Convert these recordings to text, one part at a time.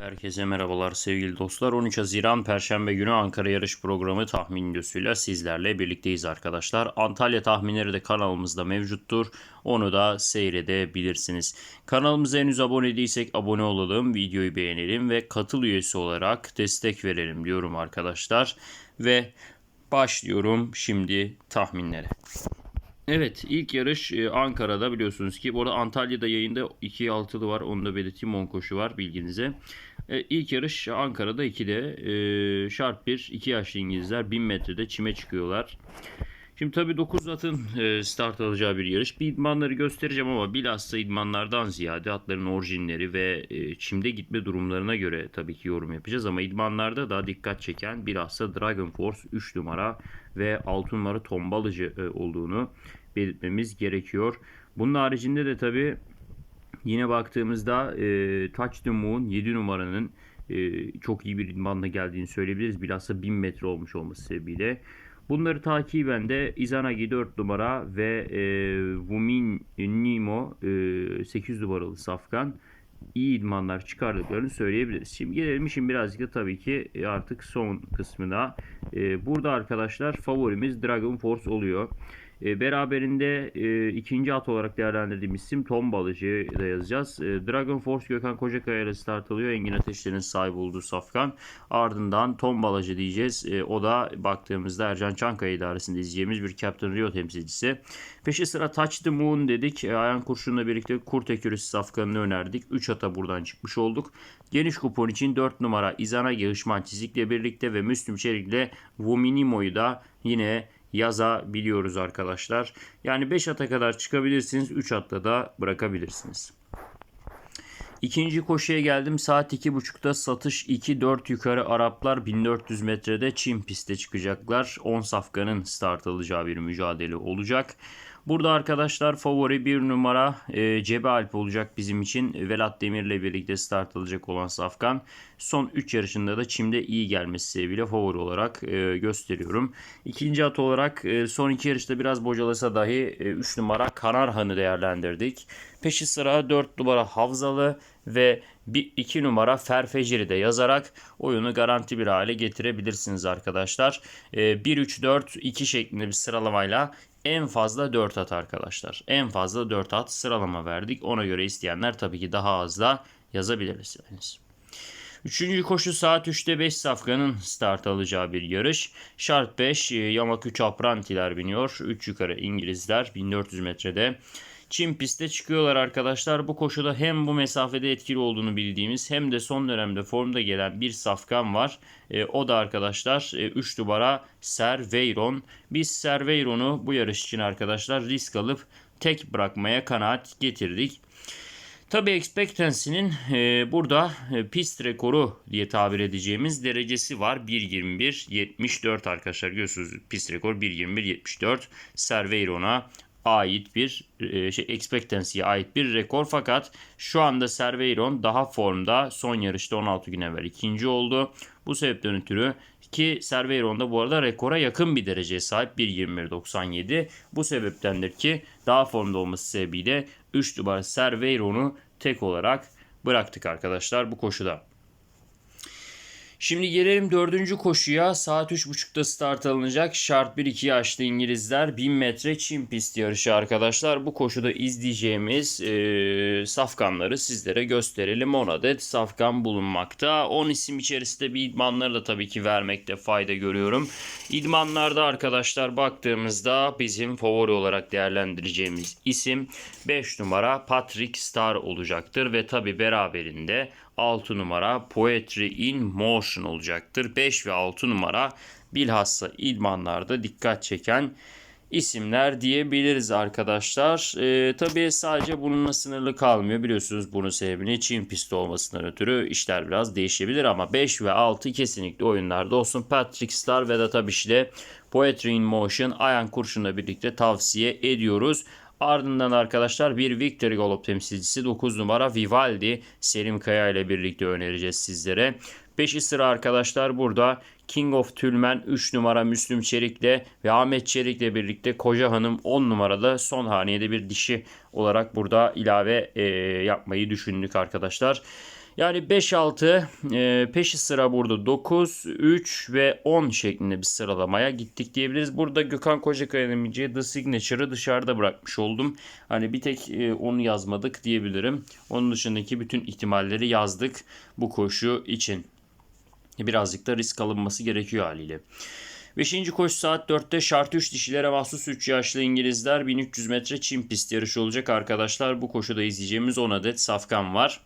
Herkese merhabalar sevgili dostlar. 13 Haziran Perşembe günü Ankara yarış programı tahmin videosuyla sizlerle birlikteyiz arkadaşlar. Antalya tahminleri de kanalımızda mevcuttur. Onu da seyredebilirsiniz. Kanalımıza henüz abone değilsek abone olalım, videoyu beğenelim ve katıl üyesi olarak destek verelim diyorum arkadaşlar. Ve başlıyorum şimdi tahminlere. Evet ilk yarış e, Ankara'da biliyorsunuz ki. Bu arada Antalya'da yayında 2 altılı var. Onu da belirteyim. 10 koşu var bilginize. E, ilk yarış Ankara'da 2'de. E, şart 1. 2 yaşlı İngilizler 1000 metrede çime çıkıyorlar. Şimdi tabii 9 atın e, start alacağı bir yarış. Bir idmanları göstereceğim ama bilhassa idmanlardan ziyade atların orijinleri ve e, çimde gitme durumlarına göre tabii ki yorum yapacağız. Ama idmanlarda da dikkat çeken bilhassa Dragon Force 3 numara ve 6 numara tombalıcı e, olduğunu belirtmemiz gerekiyor. Bunun haricinde de tabii yine baktığımızda e, Touch the Moon 7 numaranın e, çok iyi bir idmanla geldiğini söyleyebiliriz. Bilhassa 1000 metre olmuş olması sebebiyle. Bunları takiben de Izanagi 4 numara ve e, Wumin Nimo e, 8 numaralı safkan iyi idmanlar çıkardıklarını söyleyebiliriz. Şimdi gelelim işin birazcık da tabii ki e, artık son kısmına. E, burada arkadaşlar favorimiz Dragon Force oluyor. E, beraberinde e, ikinci at olarak değerlendirdiğimiz isim Tom Balıcı da yazacağız. E, Dragon Force Gökhan Kocakaya ile start alıyor. Engin Ateşler'in sahip olduğu Safkan. Ardından Tom Balıcı diyeceğiz. E, o da baktığımızda Ercan Çankaya idaresinde izleyeceğimiz bir Captain Rio temsilcisi. Peşi sıra Touch the Moon dedik. E, Ayan Kurşun'la birlikte Kurt Ekürüsü Safkan'ını önerdik. 3 ata buradan çıkmış olduk. Geniş kupon için 4 numara Izanagi Hışman Çizik'le birlikte ve Müslüm Çelik'le Vuminimo'yu da yine yazabiliyoruz arkadaşlar. Yani 5 ata kadar çıkabilirsiniz. 3 atta da bırakabilirsiniz. İkinci koşuya geldim. Saat 2.30'da satış 2-4 yukarı Araplar 1400 metrede Çin pistte çıkacaklar. 10 safkanın start alacağı bir mücadele olacak. Burada arkadaşlar favori bir numara e, Cebe Alp olacak bizim için. Velat Demir'le birlikte start alacak olan Safkan. Son 3 yarışında da çimde iyi gelmesi sebebiyle favori olarak e, gösteriyorum. İkinci at olarak e, son 2 yarışta biraz bocalasa dahi 3 e, numara Kanarhan'ı değerlendirdik. Peşi sıra 4 numara Havzalı ve 2 numara Ferfecir'i de yazarak oyunu garanti bir hale getirebilirsiniz arkadaşlar. 1-3-4-2 şeklinde bir sıralamayla en fazla 4 at arkadaşlar. En fazla 4 at sıralama verdik. Ona göre isteyenler tabii ki daha az da yazabilirsiniz. Üçüncü koşu saat 3'te 5 safkanın start alacağı bir yarış. Şart 5 Yamak 3 Aprantiler biniyor. 3 yukarı İngilizler 1400 metrede. Çin pistte çıkıyorlar arkadaşlar. Bu koşuda hem bu mesafede etkili olduğunu bildiğimiz hem de son dönemde formda gelen bir safkan var. E, o da arkadaşlar 3 e, numara Serveyron. Biz Serveyron'u bu yarış için arkadaşlar risk alıp tek bırakmaya kanaat getirdik. Tabi expectancy'nin e, burada e, pist rekoru diye tabir edeceğimiz derecesi var. 1.21.74 arkadaşlar görüyorsunuz pist rekor 1.21.74 Serveyron'a ait bir e, şey expectancy'ye ait bir rekor fakat şu anda Cerveyron daha formda son yarışta 16 gün evvel ikinci oldu. Bu sebepten ötürü ki Cerveyron da bu arada rekora yakın bir dereceye sahip 1.21.97. Bu sebeptendir ki daha formda olması sebebiyle 3 numara Cerveyron'u tek olarak bıraktık arkadaşlar bu koşuda. Şimdi gelelim dördüncü koşuya. Saat 3.30'da start alınacak. Şart 1-2 yaşlı İngilizler 1000 metre Çin pist yarışı arkadaşlar. Bu koşuda izleyeceğimiz e, safkanları sizlere gösterelim. 10 adet safkan bulunmakta. 10 isim içerisinde bir idmanları da tabii ki vermekte fayda görüyorum. İdmanlarda arkadaşlar baktığımızda bizim favori olarak değerlendireceğimiz isim 5 numara Patrick Star olacaktır. Ve tabii beraberinde 6 numara Poetry in Motion olacaktır. 5 ve 6 numara bilhassa idmanlarda dikkat çeken isimler diyebiliriz arkadaşlar. Ee, tabii sadece bununla sınırlı kalmıyor. Biliyorsunuz bunun sebebini Çin pisti olmasından ötürü işler biraz değişebilir ama 5 ve 6 kesinlikle oyunlarda olsun. Patrick Star ve da tabii işte Poetry in Motion Ayan Kurşun'la birlikte tavsiye ediyoruz. Ardından arkadaşlar bir Victory Galop temsilcisi 9 numara Vivaldi Selim Kaya ile birlikte önereceğiz sizlere. Peşi sıra arkadaşlar burada King of Tülmen 3 numara Müslüm Çelik'le ve Ahmet Çelik'le birlikte Koca Hanım 10 numarada son haniyede bir dişi olarak burada ilave e, yapmayı düşündük arkadaşlar. Yani 5-6 e, peşi sıra burada 9, 3 ve 10 şeklinde bir sıralamaya gittik diyebiliriz. Burada Gökhan Kocakaya'nın The Signature'ı dışarıda bırakmış oldum. Hani bir tek e, onu yazmadık diyebilirim. Onun dışındaki bütün ihtimalleri yazdık bu koşu için. Birazcık da risk alınması gerekiyor haliyle. Beşinci koşu saat 4'te şart 3 dişilere mahsus 3 yaşlı İngilizler 1300 metre çim pist yarışı olacak arkadaşlar. Bu koşuda izleyeceğimiz 10 adet safkan var.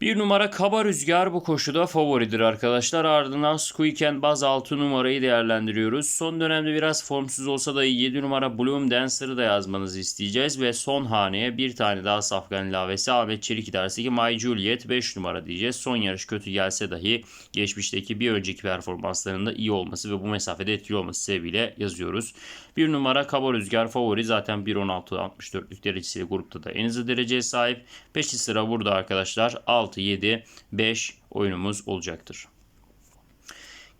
Bir numara Kaba Rüzgar bu koşuda favoridir arkadaşlar. Ardından Squeak Baz 6 numarayı değerlendiriyoruz. Son dönemde biraz formsuz olsa da 7 numara Bloom Dancer'ı da yazmanızı isteyeceğiz. Ve son haneye bir tane daha safkan ilavesi Ahmet Çelik idaresi ki My Juliet 5 numara diyeceğiz. Son yarış kötü gelse dahi geçmişteki bir önceki performanslarında iyi olması ve bu mesafede etkili olması sebebiyle yazıyoruz. Bir numara Kaba Rüzgar favori zaten 1.16.64'lük derecesiyle grupta da en hızlı dereceye sahip. Peşi sıra burada arkadaşlar 6, 7, 5 oyunumuz olacaktır.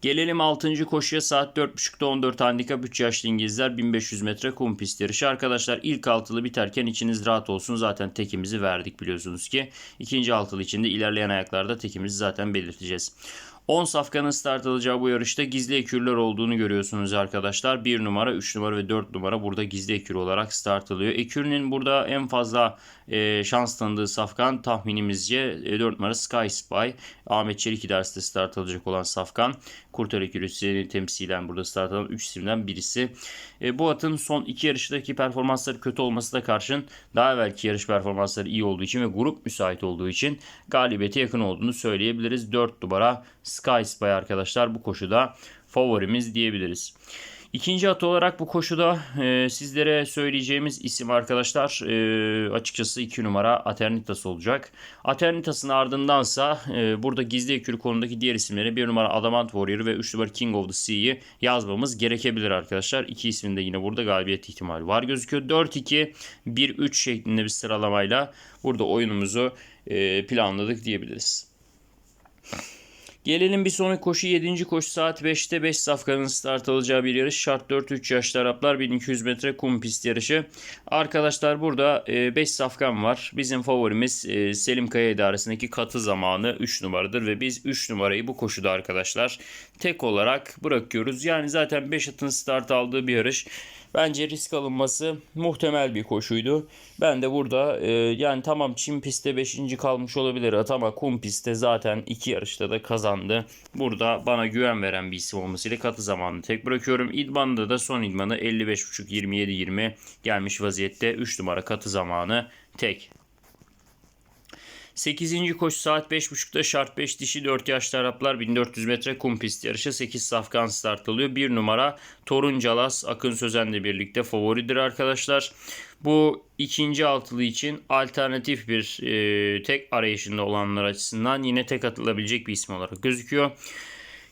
Gelelim 6. koşuya saat 4.30'da 14 handikap 3 yaşlı İngilizler 1500 metre kum pist yarışı. Arkadaşlar ilk altılı biterken içiniz rahat olsun. Zaten tekimizi verdik biliyorsunuz ki. ikinci altılı içinde ilerleyen ayaklarda tekimizi zaten belirteceğiz. 10 safkanın start alacağı bu yarışta gizli ekürler olduğunu görüyorsunuz arkadaşlar. 1 numara, 3 numara ve 4 numara burada gizli ekür olarak start alıyor. Ekürünün burada en fazla e, şans tanıdığı safkan tahminimizce e, 4 numara Sky Spy. Ahmet Çelik idaresinde start alacak olan safkan. Kurtar ekürüsünü temsilen burada start alan 3 isimden birisi. E, bu atın son 2 yarıştaki performansları kötü olması da karşın daha evvelki yarış performansları iyi olduğu için ve grup müsait olduğu için galibiyete yakın olduğunu söyleyebiliriz. 4 numara Sky Spy arkadaşlar bu koşuda favorimiz diyebiliriz. İkinci at olarak bu koşuda e, sizlere söyleyeceğimiz isim arkadaşlar e, açıkçası 2 numara Aternitas olacak. Aternitas'ın ardındansa e, burada gizli ekürü konudaki diğer isimleri 1 numara Adamant Warrior ve 3 numara King of the Sea'yi yazmamız gerekebilir arkadaşlar. İki ismin de yine burada galibiyet ihtimali var gözüküyor. 4-2 1-3 şeklinde bir sıralamayla burada oyunumuzu e, planladık diyebiliriz. Gelelim bir sonraki koşu 7. koşu saat 5'te 5 safkanın start alacağı bir yarış. Şart 4-3 yaşlı Araplar 1200 metre kum pist yarışı. Arkadaşlar burada 5 e, safkan var. Bizim favorimiz e, Selim Kaya idaresindeki katı zamanı 3 numaradır ve biz 3 numarayı bu koşuda arkadaşlar tek olarak bırakıyoruz. Yani zaten 5 atın start aldığı bir yarış. Bence risk alınması muhtemel bir koşuydu. Ben de burada e, yani tamam çim pistte 5. kalmış olabilir at ama kum pistte zaten 2 yarışta da kazandı. Burada bana güven veren bir isim olmasıyla katı zamanını tek bırakıyorum. İdman'da da son idmanı 55.5-27-20 gelmiş vaziyette 3 numara katı zamanı tek. 8. koşu saat 5.30'da şart 5 dişi 4 yaşlı Araplar 1400 metre kum pist yarışı 8 safkan start alıyor. 1 numara Torun Calas Akın Sözen'le birlikte favoridir arkadaşlar. Bu ikinci altılı için alternatif bir e, tek arayışında olanlar açısından yine tek atılabilecek bir isim olarak gözüküyor.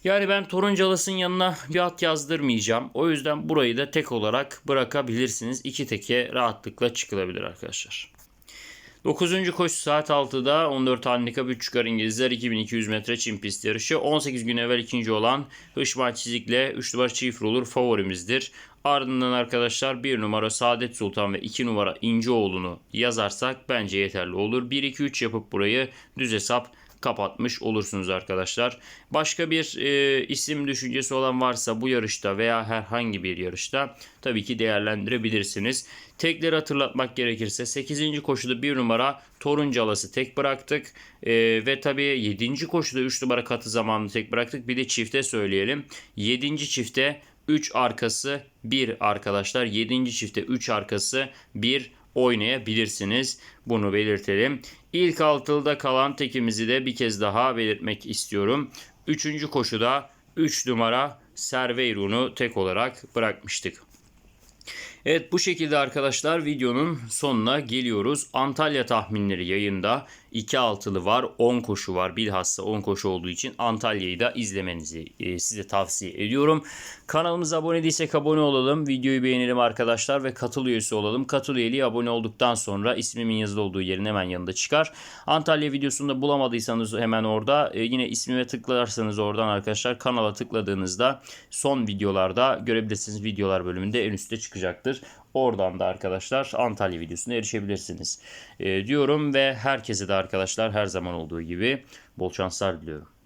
Yani ben Toruncalas'ın yanına bir at yazdırmayacağım. O yüzden burayı da tek olarak bırakabilirsiniz. İki teke rahatlıkla çıkılabilir arkadaşlar. 9. koşu saat 6'da 14 handikap 3 çıkar İngilizler 2200 metre çim pist yarışı. 18 gün evvel ikinci olan Hışman Çizik'le 3 numara Chief Ruler favorimizdir. Ardından arkadaşlar 1 numara Saadet Sultan ve 2 numara İncioğlu'nu yazarsak bence yeterli olur. 1-2-3 yapıp burayı düz hesap kapatmış olursunuz arkadaşlar. Başka bir e, isim düşüncesi olan varsa bu yarışta veya herhangi bir yarışta tabii ki değerlendirebilirsiniz. Tekleri hatırlatmak gerekirse 8. koşuda 1 numara Toruncalası tek bıraktık. E, ve tabii 7. koşuda 3 numara katı zamanını tek bıraktık. Bir de çifte söyleyelim. 7. çifte 3 arkası 1 arkadaşlar. 7. çifte 3 arkası 1 oynayabilirsiniz. Bunu belirtelim. İlk altılıda kalan tekimizi de bir kez daha belirtmek istiyorum. Üçüncü koşuda 3 numara Serveyrun'u tek olarak bırakmıştık. Evet bu şekilde arkadaşlar videonun sonuna geliyoruz. Antalya tahminleri yayında. 2 altılı var, 10 koşu var. Bilhassa 10 koşu olduğu için Antalya'yı da izlemenizi e, size tavsiye ediyorum. Kanalımıza abone değilsek abone olalım. Videoyu beğenelim arkadaşlar ve katıl üyesi olalım. Katıl üyeliği abone olduktan sonra ismimin yazılı olduğu yerin hemen yanında çıkar. Antalya videosunda bulamadıysanız hemen orada e, yine ismime tıklarsanız oradan arkadaşlar kanala tıkladığınızda son videolarda görebilirsiniz. Videolar bölümünde en üstte çıkacaktır. Oradan da arkadaşlar Antalya videosuna erişebilirsiniz. E, diyorum ve herkese de arkadaşlar her zaman olduğu gibi bol şanslar diliyorum.